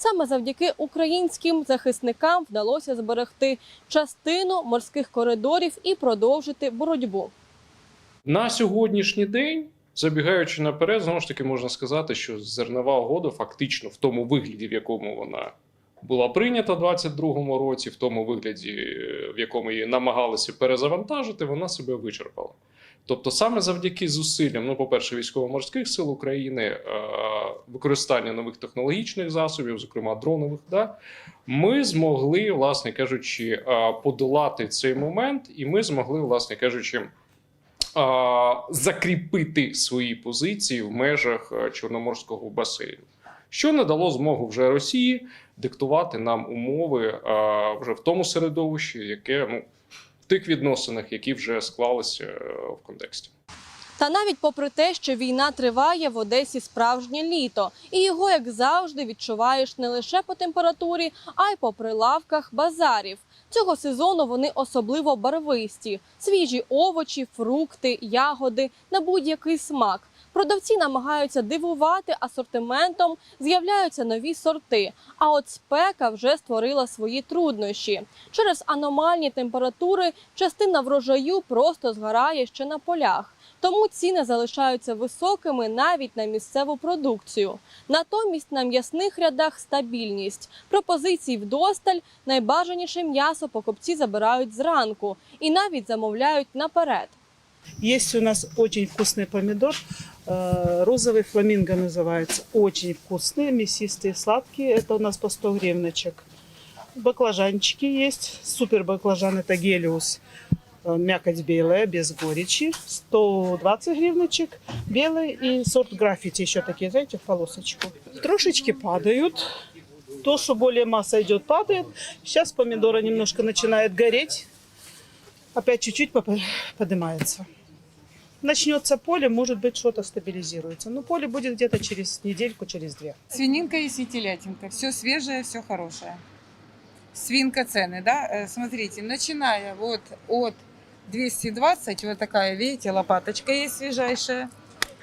Саме завдяки українським захисникам вдалося зберегти частину морських коридорів і продовжити боротьбу. На сьогоднішній день, забігаючи наперед, знову ж таки можна сказати, що зернова угода фактично в тому вигляді, в якому вона була прийнята в 22-му році, в тому вигляді, в якому її намагалися перезавантажити, вона себе вичерпала. Тобто, саме завдяки зусиллям, ну, по-перше, військово-морських сил України, е, використання нових технологічних засобів, зокрема дронових, да, ми змогли, власне кажучи, е, подолати цей момент, і ми змогли, власне кажучи, закріпити свої позиції в межах е, Чорноморського басейну, що не дало змогу вже Росії диктувати нам умови а, вже в тому середовищі, яке ну тих відносинах, які вже склалися е, в контексті. Та навіть попри те, що війна триває в Одесі справжнє літо, і його, як завжди, відчуваєш не лише по температурі, а й по прилавках базарів. Цього сезону вони особливо барвисті: свіжі овочі, фрукти, ягоди на будь-який смак. Продавці намагаються дивувати асортиментом, з'являються нові сорти. А от спека вже створила свої труднощі. Через аномальні температури частина врожаю просто згорає ще на полях. Тому ціни залишаються високими навіть на місцеву продукцію. Натомість на м'ясних рядах стабільність. Пропозицій вдосталь найбажаніше м'ясо покупці забирають зранку і навіть замовляють наперед. Есть у нас очень вкусный помидор, э, розовый фламинго называется. Очень вкусные, мясистые, сладкие. Это у нас по 100 гривночек. Баклажанчики есть. Супер баклажан это гелиус. Э, Мякоть белая, без горечи. 120 гривночек. Белый и сорт граффити еще такие, знаете, в полосочку. Трошечки падают. То, что более масса идет, падает. Сейчас помидора немножко начинает гореть. Опять чуть-чуть поднимается. Начнется поле, может быть, что-то стабилизируется. Но поле будет где-то через недельку, через две. Свининка есть и телятинка. Все свежее, все хорошее. Свинка цены, да? Э, Смотрите, начиная вот от 220, вот такая, видите, лопаточка есть свежайшая.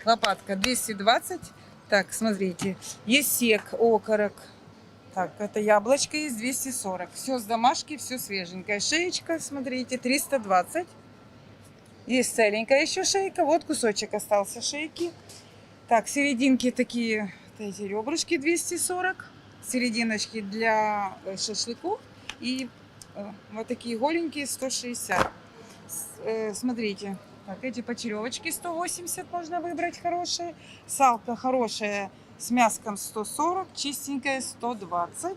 Лопатка 220. Так, смотрите, есть сек, окорок. Так, это яблочко есть 240. Все с домашки, все свеженькое. Шеечка, смотрите, 320. Есть целенькая еще шейка. Вот кусочек остался шейки. Так, серединки такие, вот эти ребрышки 240. Серединочки для э, шашлыков. И э, вот такие голенькие 160. С- э, смотрите, так, эти почеревочки 180 можно выбрать хорошие. Салка хорошая с мяском 140, чистенькая 120.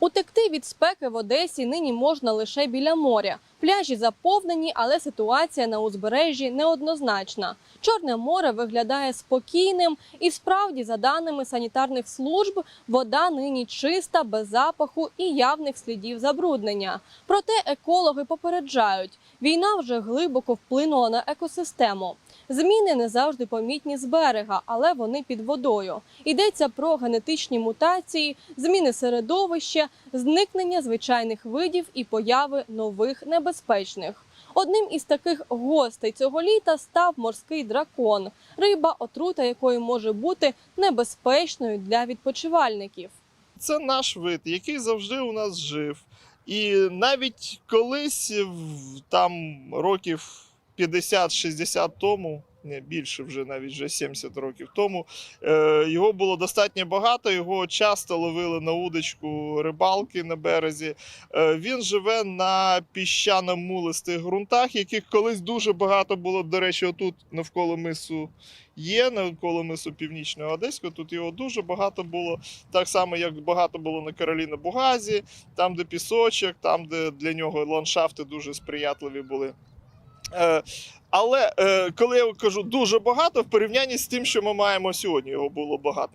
Утекти від спеки в Одесі нині можна лише біля моря. Пляжі заповнені, але ситуація на узбережжі неоднозначна. Чорне море виглядає спокійним, і справді, за даними санітарних служб, вода нині чиста, без запаху і явних слідів забруднення. Проте екологи попереджають, війна вже глибоко вплинула на екосистему. Зміни не завжди помітні з берега, але вони під водою. Йдеться про генетичні мутації, зміни середовища, зникнення звичайних видів і появи нових небезпечних. Одним із таких гостей цього літа став морський дракон, риба, отрута якої може бути небезпечною для відпочивальників. Це наш вид, який завжди у нас жив. І навіть колись, там років 50-60 тому, не більше вже навіть вже 70 років тому, е, його було достатньо багато. Його часто ловили на удочку рибалки на березі. Е, він живе на піщано-мулистих ґрунтах, яких колись дуже багато було. До речі, отут навколо мису є, навколо мису Північного Одеського. Тут його дуже багато було так само, як багато було на Кароліна Бугазі, там, де пісочок, там, де для нього ландшафти дуже сприятливі були. Е, але е, коли я кажу дуже багато, в порівнянні з тим, що ми маємо сьогодні, його було багато.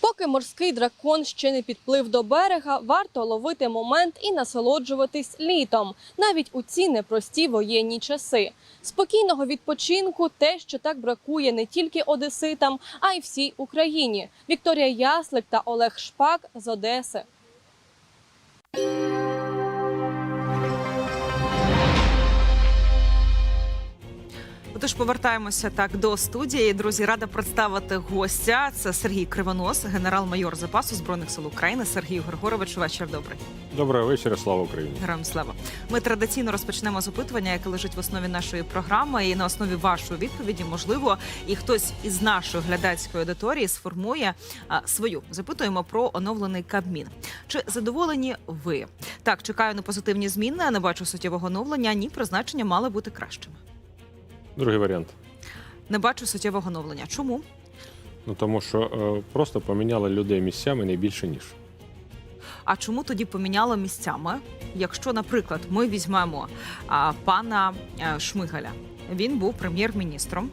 Поки морський дракон ще не підплив до берега, варто ловити момент і насолоджуватись літом, навіть у ці непрості воєнні часи. Спокійного відпочинку те, що так бракує не тільки одеситам, а й всій Україні. Вікторія Яслик та Олег Шпак з Одеси. Отож, повертаємося так до студії. Друзі, рада представити гостя. Це Сергій Кривонос, генерал-майор запасу збройних сил України. Сергій Григорович, вечір добрий. Доброго вечора, слава Україні. Героям слава. Ми традиційно розпочнемо з опитування, яке лежить в основі нашої програми, і на основі вашої відповіді, можливо, і хтось із нашої глядацької аудиторії сформує а, свою. Запитуємо про оновлений Кабмін. Чи задоволені ви? Так, чекаю на позитивні зміни. Не бачу суттєвого оновлення. Ні, призначення мали бути кращими. Другий варіант. Не бачу суттєвого оновлення. Чому? Ну тому що е, просто поміняли людей місцями не більше ніж. А чому тоді поміняли місцями? Якщо, наприклад, ми візьмемо а, пана е, Шмигаля, він був прем'єр-міністром,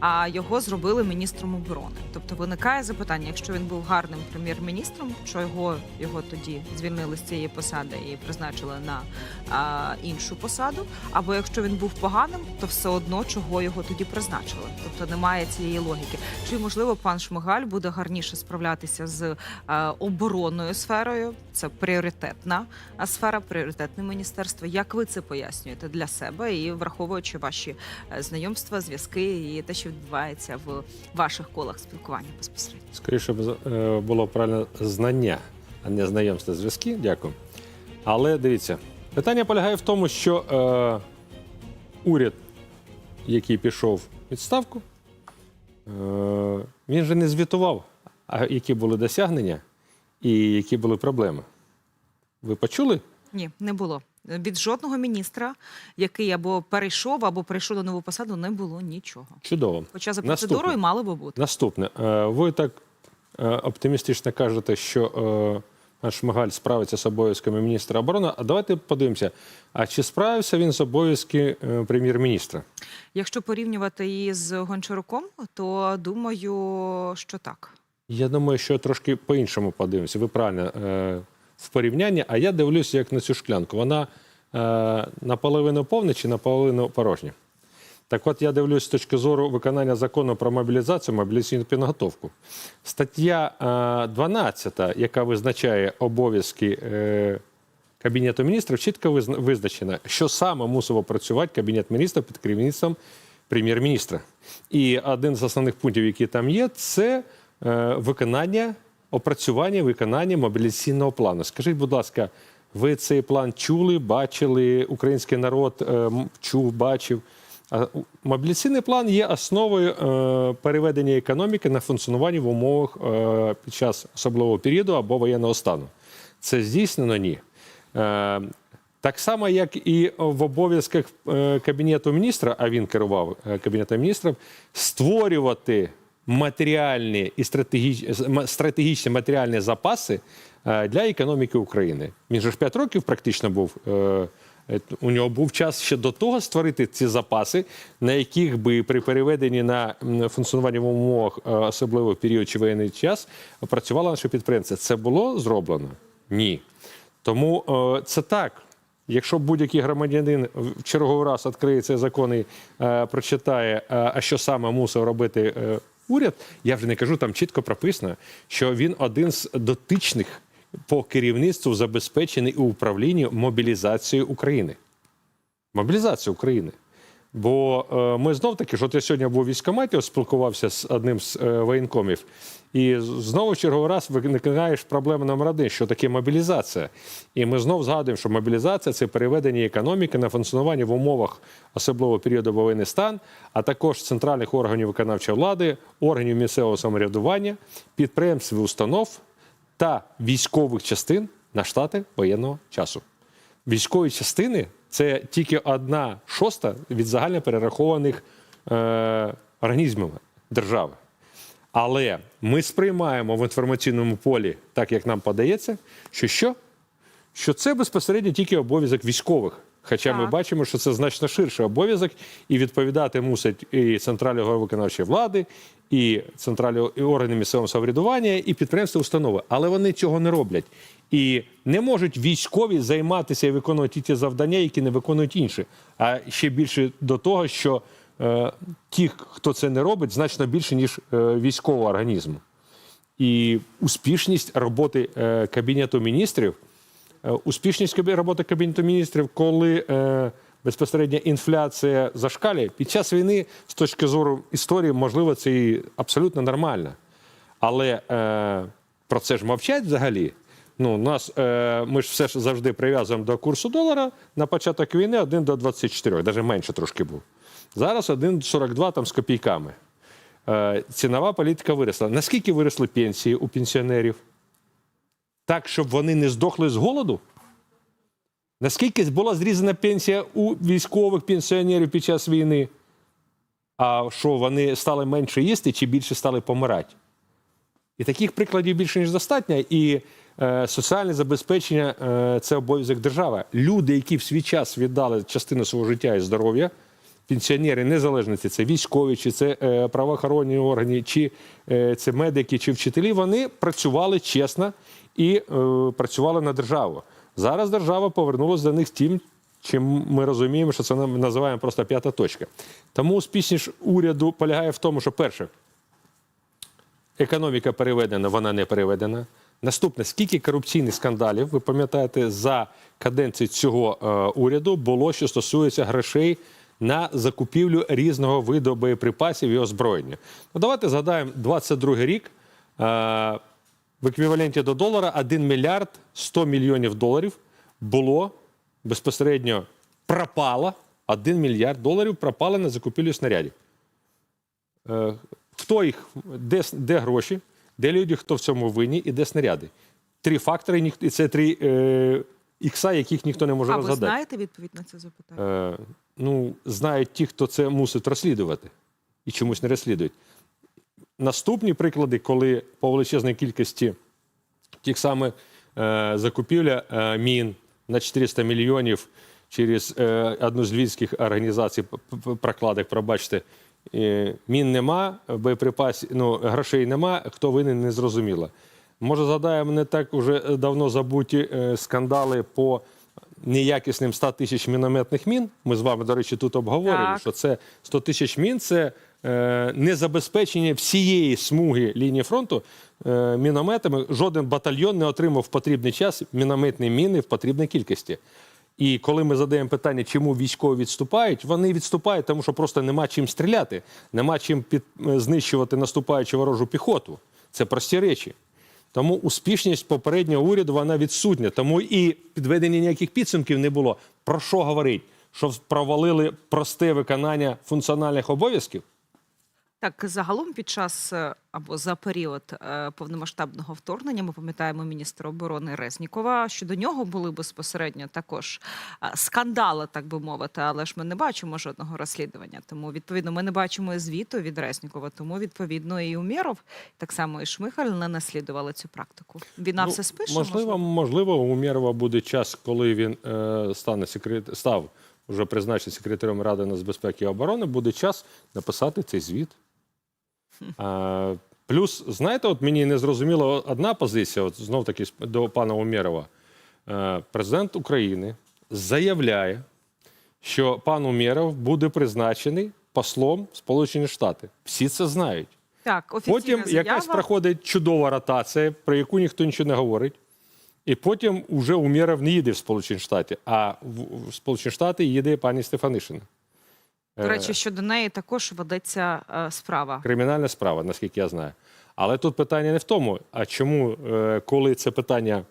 а його зробили міністром оборони. Тобто виникає запитання, якщо він був гарним прем'єр-міністром, що його, його тоді звільнили з цієї посади і призначили на а, іншу посаду. Або якщо він був поганим, то все одно чого його тоді призначили. Тобто немає цієї логіки. Чи можливо пан Шмигаль буде гарніше справлятися з е, оборонною сферою? Це пріоритетна сфера, пріоритетне міністерство. Як ви це пояснюєте для себе і враховуючи ваші е, знайомства, зв'язки і те, що відбувається в ваших колах спілкування безпосередньо? Скоріше б е, було правильно знання, а не знайомство зв'язки. Дякую. Але дивіться, питання полягає в тому, що е, уряд, який пішов в відставку, е, він же не звітував, а які були досягнення і які були проблеми. Ви почули? Ні, не було. Від жодного міністра, який або перейшов, або перейшов до нову посаду, не було нічого. Чудово. Хоча за Наступне. процедурою мало би бути. Наступне. Е, Ви так е, оптимістично кажете, що е, пан Шмигаль справиться з обов'язками міністра оборони. А давайте подивимося, а чи справився він з обов'язки е, прем'єр-міністра? Якщо порівнювати її з Гончаруком, то думаю, що так. Я думаю, що трошки по-іншому подивимося. Ви правильно е, в порівнянні, а я дивлюся як на цю шклянку. Вона е, наполовину повна чи наполовину порожня. Так от я дивлюсь з точки зору виконання закону про мобілізацію, мобілізаційну підготовку. Стаття е, 12, яка визначає обов'язки е, Кабінету міністрів, чітко визна- визначена, що саме мусив опрацювати Кабінет міністрів під керівництвом прем'єр-міністра. І один з основних пунктів, які там є, це е, виконання, опрацювання, виконання мобілізаційного плану. Скажіть, будь ласка, ви цей план чули, бачили, український народ е, чув, бачив. Мобілізаційний план є основою е, переведення економіки на функціонування в умовах е, під час особливого періоду або воєнного стану. Це здійснено ні. Е, так само, як і в обов'язках е, Кабінету міністра, а він керував е, Кабінетом міністрів, створювати матеріальні і стратегічні, стратегічні матеріальні запаси е, для економіки України. Він же ж 5 років практично був. е, Е, У нього був час ще до того створити ці запаси, на яких би при переведенні на функціонування в умовах особливо в період чи воєнний час працювало наше підприємство. Це було зроблено? Ні. Тому це так. Якщо будь-який громадянин в черговий раз відкриє цей закон і прочитає, а що саме мусив робити уряд, я вже не кажу, там чітко прописано, що він один з дотичних по керівництву забезпечений у управлінні мобілізацією України. Мобілізацію України. Бо е, ми знов таки, що я сьогодні був у військкоматі, спілкувався з одним з е, воєнкомів, і знову черговий раз виникає ж проблема номер один, що таке мобілізація. І ми знов згадуємо, що мобілізація це переведення економіки на функціонування в умовах особливого періоду воєнний стан, а також центральних органів виконавчої влади, органів місцевого самоврядування, підприємств і установ та військових частин на штати воєнного часу. Військові частини це тільки одна шоста від загально перерахованих е, організмів держави. Але ми сприймаємо в інформаційному полі, так як нам подається, що що? Що це безпосередньо тільки обов'язок військових. Хоча ми бачимо, що це значно ширший обов'язок, і відповідати мусять і центральні виконавчої влади, і центральні і органи місцевого самоврядування, і підприємства, установи. Але вони цього не роблять. І не можуть військові займатися і виконувати ті завдання, які не виконують інші. А ще більше до того, що е, ті, хто це не робить, значно більше, ніж е, військового організму. І успішність роботи е, Кабінету міністрів, е, успішність роботи Кабінету міністрів, коли е, безпосередньо інфляція зашкалює, під час війни, з точки зору історії, можливо, це і абсолютно нормально. Але е, про це ж мовчать взагалі. Ну, нас, е, ми ж все ж завжди прив'язуємо до курсу долара. На початок війни 1 до 24, навіть менше трошки був. Зараз 1,42 там з копійками. Е, цінова політика виросла. Наскільки виросли пенсії у пенсіонерів? Так, щоб вони не здохли з голоду? Наскільки була зрізана пенсія у військових пенсіонерів під час війни? А що вони стали менше їсти чи більше стали помирати? І таких прикладів більше ніж достатньо. І соціальне забезпечення е, це обов'язок держави. Люди, які в свій час віддали частину свого життя і здоров'я, пенсіонери незалежно чи це військові, чи це е, правоохоронні органи, чи е, це медики, чи вчителі, вони працювали чесно і е, працювали на державу. Зараз держава повернулася до них тим, чим ми розуміємо, що це ми називаємо просто п'ята точка. Тому успішність уряду полягає в тому, що перше, економіка переведена, вона не переведена. Наступне, скільки корупційних скандалів, ви пам'ятаєте, за каденції цього е, уряду було, що стосується грошей на закупівлю різного виду боєприпасів і озброєння. Ну, давайте згадаємо 22 рік. Е, в еквіваленті до долара 1 мільярд 100 мільйонів доларів було безпосередньо пропало 1 мільярд доларів пропало на закупівлю снарядів. Е, Хто їх, де, де гроші, де люди, хто в цьому винні і де снаряди. Три фактори, і це три е, ікса, яких ніхто не може А ви знаєте відповідь на це запитання? Е, ну, знають ті, хто це мусить розслідувати і чомусь не розслідують. Наступні приклади, коли по величезній кількості тих самих е, закупівля е, мін на 400 мільйонів через е, одну з львівських організацій прокладок, пробачте, мін нема, боєприпасів, ну, грошей нема, хто винен, не зрозуміло. Може, згадаємо не так уже давно забуті е, скандали по неякісним 100 тисяч мінометних мін. Ми з вами, до речі, тут обговорювали, Так. що це 100 тисяч мін це е, незабезпечення всієї смуги лінії фронту е, мінометами. Жоден батальйон не отримав в потрібний час мінометні міни в потрібній кількості. І коли ми задаємо питання, чому військові відступають, вони відступають, тому що просто нема чим стріляти, нема чим під, е, знищувати наступаючу ворожу піхоту. Це прості речі. Тому успішність попереднього уряду вона відсутня. Тому і підведення ніяких підсумків не було. Про що говорить? Що провалили просте виконання функціональних обов'язків? Так, загалом під час е, або за період е, повномасштабного вторгнення ми пам'ятаємо міністра оборони Резнікова. що до нього були безпосередньо також е, скандали, так би мовити, але ж ми не бачимо жодного розслідування. Тому відповідно ми не бачимо і звіту від Резнікова. Тому відповідно і Умєров, так само і Шмихаль не наслідували цю практику. Війна Ну, все спише. Можливо, можливо, у Умєрова буде час, коли він е, стане секрет... став вже призначений секретарем Ради нацбезпеки і оборони, буде час написати цей звіт. А, плюс, знаєте, от мені не зрозуміла одна позиція, от знов таки до пана Умєрова. Е, президент України заявляє, що пан Умєров буде призначений послом Сполучені Штати. Всі це знають. Так, офіційна Потім заява. якась проходить чудова ротація, про яку ніхто нічого не говорить. І потім вже Умєров не їде в Сполучені Штати, а в Сполучені Штати їде пані Стефанишина. До Е, речі, щодо неї також ведеться е, справа. Кримінальна справа, наскільки я знаю. Але тут питання не в тому, а чому, е, коли це питання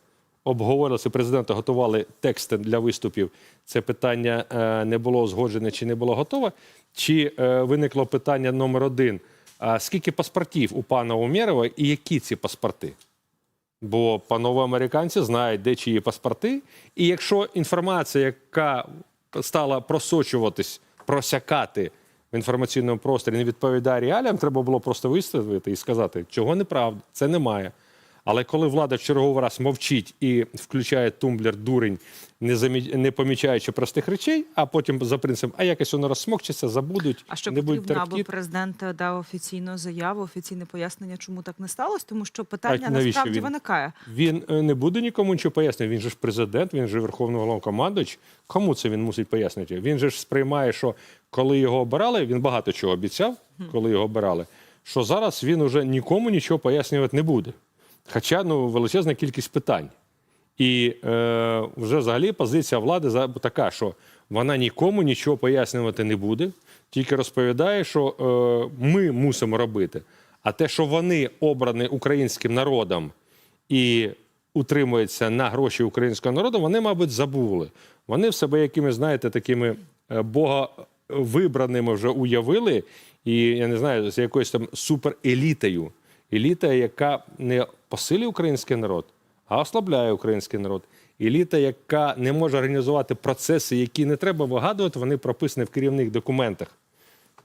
обговорилося, президента готували тексти для виступів, це питання не було узгоджене чи не було готове, чи виникло питання номер один: а скільки паспортів у пана Умєрова і які ці паспорти? Бо панове американці знають, де чиї паспорти. І якщо інформація, яка стала просочуватись, просякати в інформаційному просторі, не відповідає реаліям, треба було просто виставити і сказати, чого неправда, це немає. Але коли влада черговий раз мовчить і включає тумблер дурень, не, замі... не помічаючи простих речей, а потім за принципом, а якось воно розсмокчеться, забудуть, А що не потрібно, аби президент дав офіційну заяву, офіційне пояснення, чому так не сталося? Тому що питання навіщо насправді він? виникає. Він е, не буде нікому нічого пояснювати. Він же ж президент, він же верховний головнокомандуючий. Кому це він мусить пояснювати? Він же ж сприймає, що коли його обирали, він багато чого обіцяв, коли його обирали. Що зараз він уже нікому нічого пояснювати не буде. Хоча ну величезна кількість питань. І е, вже взагалі позиція влади така, що вона нікому нічого пояснювати не буде, тільки розповідає, що е, ми мусимо робити. А те, що вони обрані українським народом і утримуються на гроші українського народу, вони, мабуть, забули. Вони в себе якими, знаєте, такими е, боговибраними вже уявили, і я не знаю, з якоюсь там суперелітою. Еліта, яка не посилює український народ, а ослабляє український народ. Еліта, яка не може організувати процеси, які не треба вигадувати, вони прописані в керівних документах,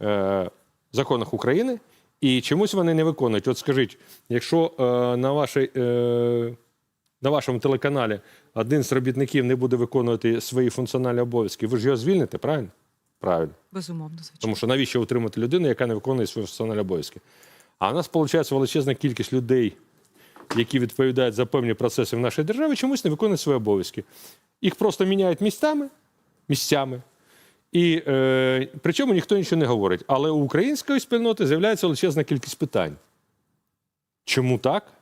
е, законах України, і чомусь вони не виконують. От скажіть, якщо е, на, вашій, е, на вашому телеканалі один з робітників не буде виконувати свої функціональні обов'язки, ви ж його звільните, правильно? Правильно. Безумовно, звичайно. Тому що навіщо утримати людину, яка не виконує свої функціональні обов'язки? А у нас виходить величезна кількість людей, які відповідають за певні процеси в нашій державі, чомусь не виконують свої обов'язки. Їх просто міняють місцями, місцями. І е, причому ніхто нічого не говорить. Але у української спільноти з'являється величезна кількість питань. Чому так?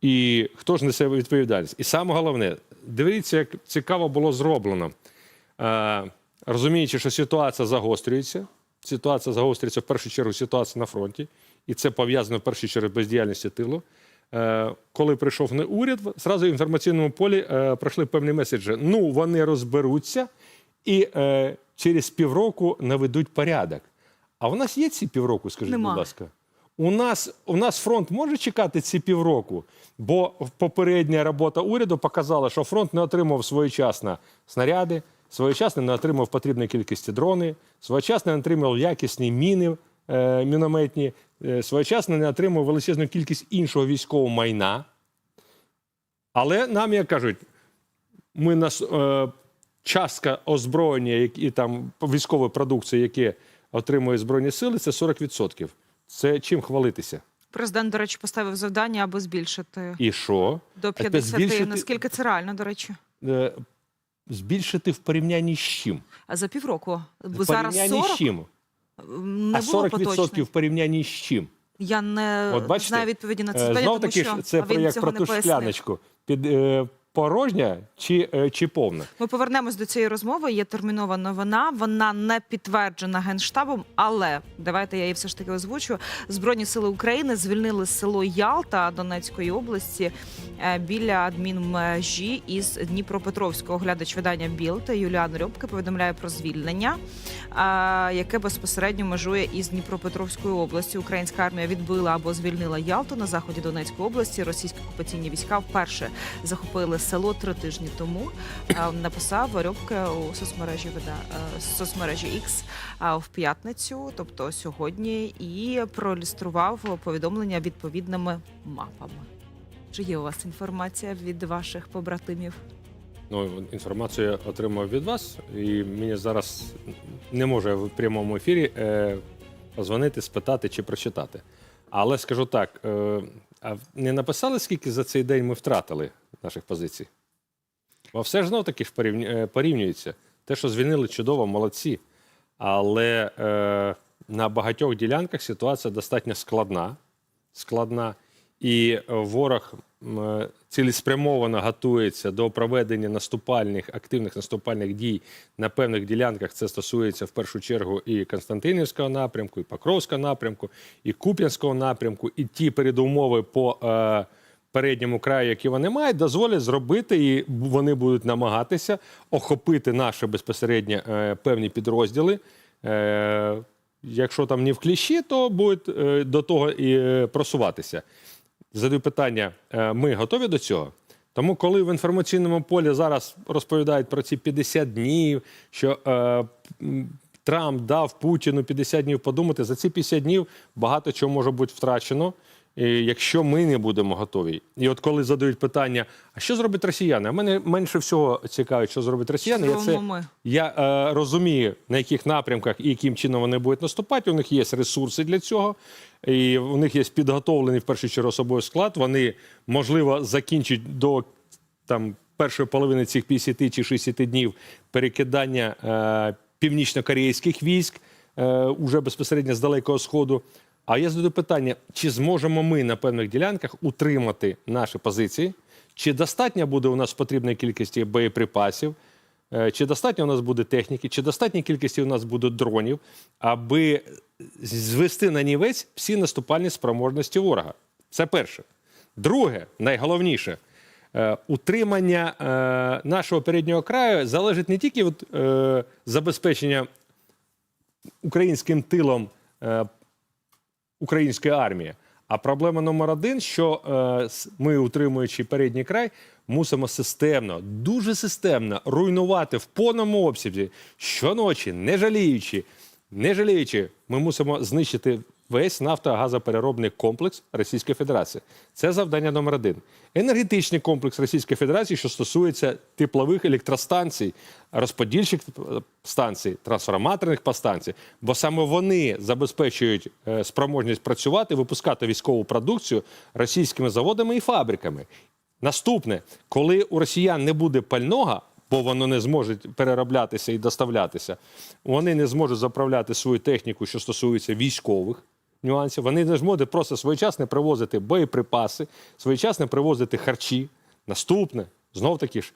І хто ж несе відповідальність? І саме головне, дивіться, як цікаво було зроблено. Е, розуміючи, що ситуація загострюється, ситуація загострюється в першу чергу ситуація на фронті, і це пов'язано в першу чергу бездіяльністю тилу. Е, коли прийшов не уряд, зразу в інформаційному полі е, пройшли певні меседжі. Ну, вони розберуться і е, через півроку наведуть порядок. А в нас є ці півроку, скажіть, Нема. будь ласка. У нас, у нас фронт може чекати ці півроку, бо попередня робота уряду показала, що фронт не отримав своєчасно снаряди, своєчасно не отримав потрібної кількості дрони, своєчасно не отримав якісні міни е, мінометні, своєчасно не отримав величезну кількість іншого військового майна. Але нам, як кажуть, ми нас е, частка озброєння і там військової продукції, яке отримує Збройні сили, це 40%. Це чим хвалитися? Президент, до речі, поставив завдання, аби збільшити І що? до тепер 50. збільшити- Наскільки це реально, до речі? Е, збільшити в порівнянні з чим? А за півроку. В зараз порівнянні 40 з чим? Не а 40% поточних. в порівнянні з чим? Я не От бачите, знаю відповіді на це Е, Знов таки ж це про він як цього про ту пояснив. шкляночку. Під е, порожня чи, е, чи повна? Ми повернемось до цієї розмови. Є термінова новина. Вона не підтверджена генштабом, але давайте я її все ж таки озвучу. Збройні сили України звільнили село Ялта Донецької області е, біля адмінмежі із Дніпропетровського. Глядач видання Білд Юліан Рьобка повідомляє про звільнення, е, яке безпосередньо межує із Дніпропетровською областю. Українська армія відбила або звільнила Ялту на заході Донецької області. Російські окупаційні війська вперше захопили село три тижні тому. Написав Рьобка у соцмережі е, соцмережі X в п'ятницю, тобто сьогодні, і проілюстрував повідомлення відповідними мапами. Чи є у вас інформація від ваших побратимів? Ну, інформацію я отримав від вас, і мені зараз не можу в прямому ефірі е, позвонити, спитати чи прочитати. Але скажу так: е, а не написали, скільки за цей день ми втратили наших позицій? Бо все ж знов таки ж е, порівнюється. Те, що звільнили чудово, молодці. Але е, на багатьох ділянках ситуація достатньо складна. складна. І е, ворог цілеспрямовано готується до проведення наступальних активних наступальних дій на певних ділянках. Це стосується в першу чергу і Константинівського напрямку, і Покровського напрямку, і Куп'янського напрямку, і ті передумови по е, передньому краю, які вони мають, дозволять зробити, і вони будуть намагатися охопити наші безпосередньо е, певні підрозділи. Е, якщо там не в кліщі, то будуть е, до того і е, просуватися. Задаю питання: е, ми готові до цього? Тому, коли в інформаційному полі зараз розповідають про ці 50 днів, що е, Трамп дав Путіну 50 днів подумати, за ці 50 днів багато чого може бути втрачено, якщо ми не будемо готові. І от коли задають питання, а що зробить росіяни? А мене менше всього цікавить, що зробить росіяни. Я це я е, розумію, на яких напрямках і яким чином вони будуть наступати. У них є ресурси для цього, і у них є підготовлений в першу чергу особовий склад. Вони, можливо, закінчать до там, першої половини цих 50 чи 60 днів перекидання е, північно-корейських військ е, уже безпосередньо з Далекого Сходу. А я задаю питання: чи зможемо ми на певних ділянках утримати наші позиції? чи достатньо буде у нас потрібної кількості боєприпасів, е, чи достатньо у нас буде техніки, чи достатньої кількості у нас буде дронів, аби звести на нівець всі наступальні спроможності ворога. Це перше. Друге, найголовніше, е, утримання е, нашого переднього краю залежить не тільки від забезпечення українським тилом української армії. А проблема номер один, що е, ми, утримуючи передній край, мусимо системно, дуже системно руйнувати в повному обсязі щоночі, не жаліючи, не жаліючи, ми мусимо знищити весь нафтогазопереробний комплекс Російської Федерації. Це завдання номер один. Енергетичний комплекс Російської Федерації, що стосується теплових електростанцій, розподільчих станцій, трансформаторних постанцій, бо саме вони забезпечують е, спроможність працювати, випускати військову продукцію російськими заводами і фабриками. Наступне, коли у росіян не буде пального, бо воно не зможе перероблятися і доставлятися, вони не зможуть заправляти свою техніку, що стосується військових нюансів. Вони не зможуть просто своєчасно привозити боєприпаси, своєчасно привозити харчі. Наступне, знов таки ж,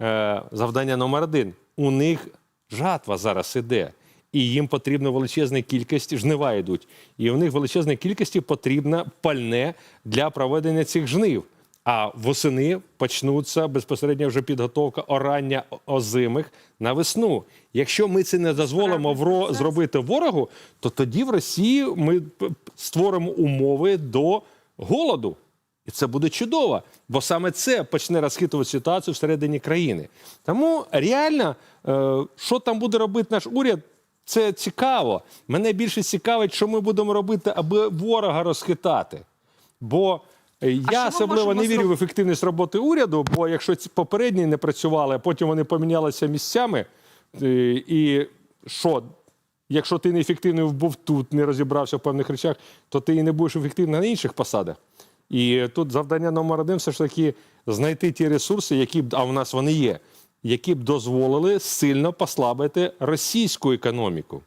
е, завдання номер один. У них жатва зараз іде. І їм потрібно величезна кількість жнива йдуть. І у них величезна кількість потрібна пальне для проведення цих жнив. А восени почнуться безпосередньо вже підготовка орання озимих на весну. Якщо ми це не дозволимо вро зробити ворогу, то тоді в Росії ми створимо умови до голоду. І це буде чудово, бо саме це почне розхитувати ситуацію всередині країни. Тому реально, е, що там буде робити наш уряд, це цікаво. Мене більше цікавить, що ми будемо робити, аби ворога розхитати. Бо я ми особливо не вірю в ефективність роботи уряду, бо якщо ці попередні не працювали, а потім вони помінялися місцями, е, і що? Якщо ти неефективний був тут, не розібрався в певних речах, то ти і не будеш ефективний на інших посадах. І тут завдання номер один все ж таки знайти ті ресурси, які б, а в нас вони є, які б дозволили сильно послабити російську економіку.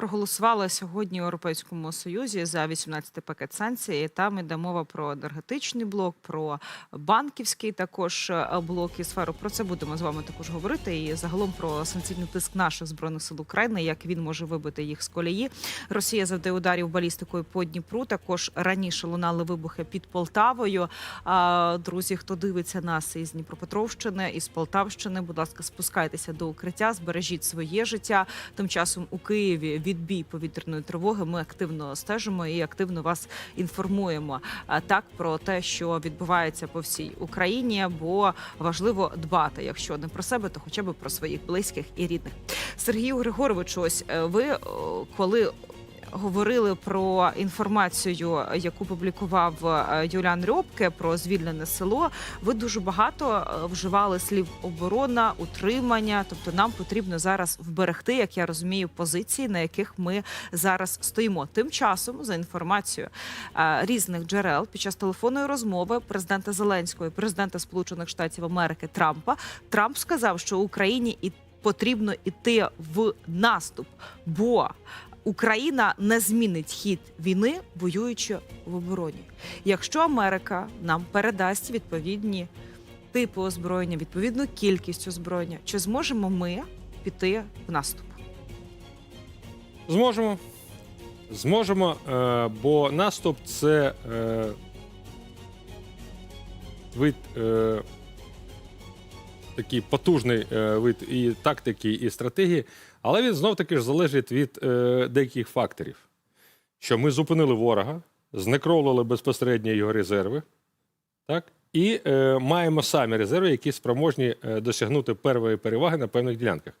Проголосували сьогодні у Європейському Союзі за 18 пакет санкцій. Там іде мова про енергетичний блок, про банківський також е, блок і сферу. Про це будемо з вами також говорити. І загалом про санкційний тиск наших збройних сил України, як він може вибити їх з колії. Росія завдає ударів балістикою по Дніпру. Також раніше лунали вибухи під Полтавою. Друзі, хто дивиться нас із Дніпропетровщини, із Полтавщини, будь ласка, спускайтеся до укриття, збережіть своє життя. Тим часом у Києві відбій повітряної тривоги. Ми активно стежимо і активно вас інформуємо. Так про те, що відбувається по всій Україні, бо важливо дбати, якщо не про себе, то хоча б про своїх близьких і рідних. Сергію Григоровичу, ось е, ви коли. Говорили про інформацію, яку публікував е, Юліан Рьобке про звільнене село. Ви дуже багато е, вживали слів оборона, утримання. Тобто, нам потрібно зараз вберегти, як я розумію, позиції, на яких ми зараз стоїмо. Тим часом, за інформацією е, різних джерел, під час телефонної розмови президента Зеленського і президента Сполучених Штатів Америки Трампа Трамп сказав, що Україні і потрібно іти в наступ, бо Україна не змінить хід війни, воюючи в обороні. Якщо Америка нам передасть відповідні типи озброєння, відповідну кількість озброєння, чи зможемо ми піти в наступ? Зможемо. Зможемо, е, бо наступ це е, вид е, такий потужний вид і тактики, і стратегії, але він знов таки ж залежить від е, деяких факторів. Що ми зупинили ворога, знекровували безпосередньо його резерви, так? і е, маємо самі резерви, які спроможні е, досягнути первої переваги на певних ділянках.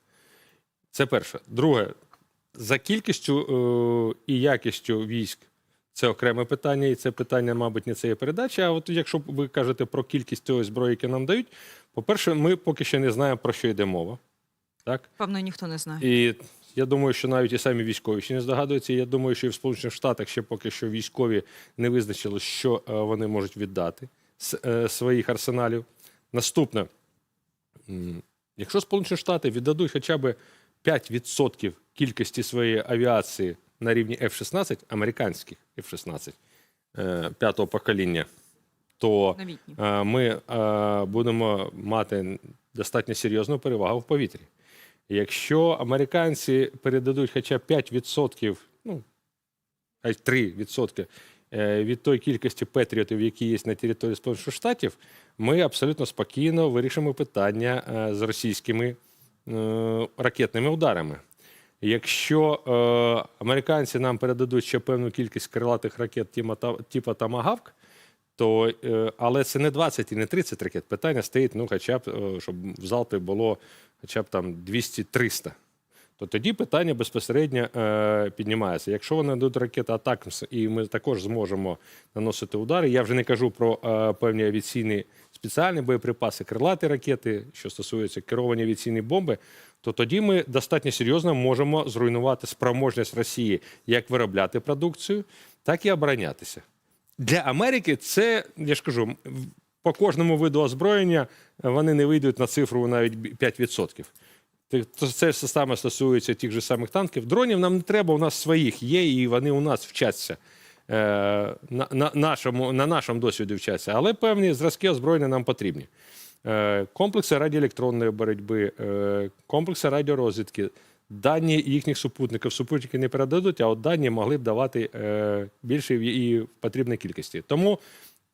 Це перше. Друге, за кількістю е, і якістю військ це окреме питання, і це питання, мабуть, не цієї передачі. А от якщо ви кажете про кількість тої зброї, яку нам дають, по-перше, ми поки що не знаємо, про що йде мова. Так? Певно, ніхто не знає. І я думаю, що навіть і самі військові ще не здогадуються. Я думаю, що і в Сполучених Штатах ще поки що військові не визначили, що е, вони можуть віддати з е, своїх арсеналів. Наступне, якщо Сполучені Штати віддадуть хоча б 5% кількості своєї авіації на рівні F-16, американських F-16 е, п'ятого покоління, то ми будемо мати достатньо серйозну перевагу в повітрі. Якщо американці передадуть хоча б 5%, ну, 3% е, від тої кількості патріотів, які є на території Сполучених Штатів, ми абсолютно спокійно вирішимо питання е, з російськими е, ракетними ударами. Якщо американці нам передадуть ще певну кількість крилатих ракет типу, Тамагавк, то, але це не 20 і не 30 ракет. Питання стоїть, ну, хоча б, щоб в залпі було хоча б там 200-300. То тоді питання безпосередньо е, піднімається. Якщо вони дадуть ракети атак, і ми також зможемо наносити удари, я вже не кажу про е, певні авіаційні спеціальні боєприпаси, крилаті ракети, що стосується керовані авіаційні бомби, то тоді ми достатньо серйозно можемо зруйнувати спроможність Росії як виробляти продукцію, так і оборонятися. Для Америки це, я ж кажу, по кожному виду озброєння вони не вийдуть на цифру навіть 5%. Ти- Це все саме стосується тих же самих танків. Дронів нам не треба, у нас своїх є, і вони у нас вчаться. Е, на, на, нашому, на нашому досвіді вчаться. Але певні зразки озброєння нам потрібні. Е, комплекси радіоелектронної боротьби, е, комплекси радіорозвідки, дані їхніх супутників. Супутники не передадуть, а от дані могли б давати е, більше і в потрібній кількості. Тому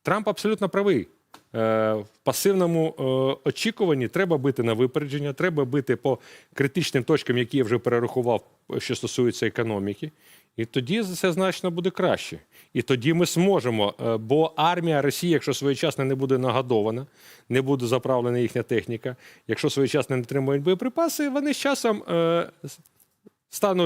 Трамп абсолютно правий. Е, В пасивному е, очікуванні треба бити на випередження, треба бити по критичним точкам, які я вже перерахував, що стосується економіки. І тоді це значно буде краще. І тоді ми зможемо. е, Бо армія Росії, якщо своєчасно не буде нагодована, не буде заправлена їхня техніка, якщо своєчасно не отримують боєприпаси, вони з часом е, стануть.